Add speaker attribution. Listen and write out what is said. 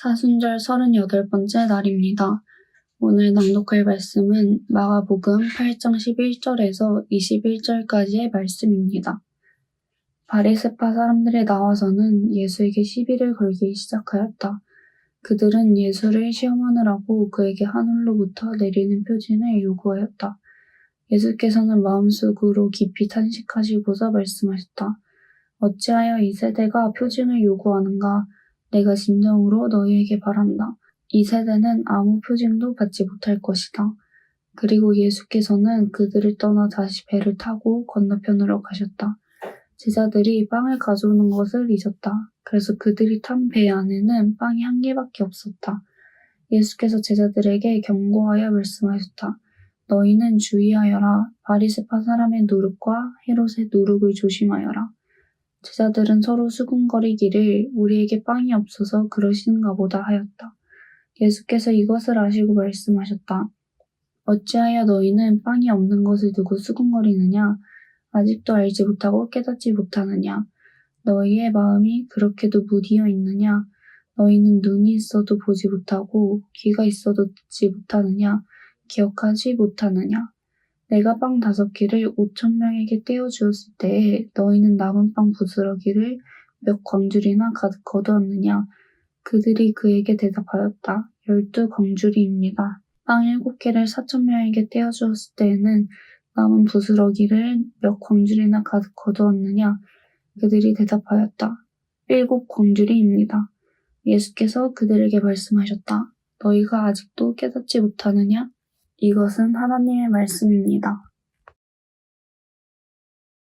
Speaker 1: 사순절 38번째 날입니다. 오늘 낭독할 말씀은 마가복음 8장 11절에서 21절까지의 말씀입니다. 바리새파 사람들이 나와서는 예수에게 시비를 걸기 시작하였다. 그들은 예수를 시험하느라고 그에게 하늘로부터 내리는 표징을 요구하였다. 예수께서는 마음속으로 깊이 탄식하시고서 말씀하셨다. 어찌하여 이 세대가 표징을 요구하는가? 내가 진정으로 너희에게 바란다. 이 세대는 아무 표징도 받지 못할 것이다. 그리고 예수께서는 그들을 떠나 다시 배를 타고 건너편으로 가셨다. 제자들이 빵을 가져오는 것을 잊었다. 그래서 그들이 탄 배 안에는 빵이 한 개밖에 없었다. 예수께서 제자들에게 경고하여 말씀하셨다. 너희는 주의하여라. 바리새파 사람의 누룩과 헤롯의 누룩을 조심하여라. 제자들은 서로 수군거리기를 우리에게 빵이 없어서 그러시는가 보다 하였다. 예수께서 이것을 아시고 말씀하셨다. 어찌하여 너희는 빵이 없는 것을 두고 수군거리느냐? 아직도 알지 못하고 깨닫지 못하느냐? 너희의 마음이 그렇게도 무디어 있느냐? 너희는 눈이 있어도 보지 못하고 귀가 있어도 듣지 못하느냐? 기억하지 못하느냐? 내가 빵 다섯 개를 오천 명에게 떼어주었을 때에 너희는 남은 빵 부스러기를 몇 광줄이나 가득 거두었느냐? 그들이 그에게 대답하였다. 열두 광줄이입니다. 빵 일곱 개를 사천 명에게 떼어주었을 때에는 남은 부스러기를 몇 광줄이나 가득 거두었느냐? 그들이 대답하였다. 일곱 광줄이입니다. 예수께서 그들에게 말씀하셨다. 너희가 아직도 깨닫지 못하느냐? 이것은 하나님의 말씀입니다.